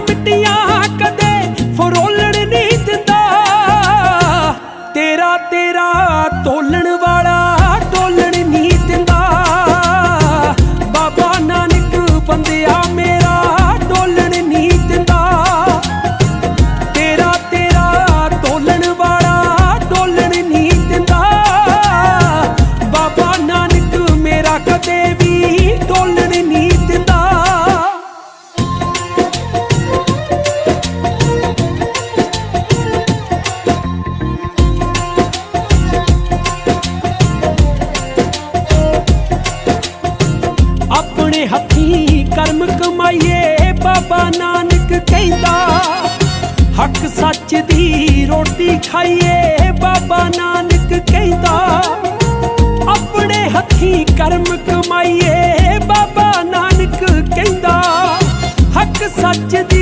ਮਿੱਟੀਆਂ ਕਦੇ ਫਰੋਲਣ ਨਹੀਂ ਦਿੰਦਾ। ਤੇਰਾ ਤੇਰਾ ਤੋਲਣ ਆਪਣੇ ਹੱਥੀਂ ਕਰਮ ਕਮਾਈਏ, ਬਾਬਾ ਨਾਨਕ ਕਹਿੰਦਾ, ਹੱਕ ਸੱਚ ਦੀ ਰੋਟੀ ਖਾਈਏ, ਬਾਬਾ ਨਾਨਕ ਕਹਿੰਦਾ, ਆਪਣੇ ਹੱਥੀਂ ਕਰਮ ਕਮਾਈਏ, ਬਾਬਾ ਨਾਨਕ ਕਹਿੰਦਾ, ਹੱਕ ਸੱਚ ਦੀ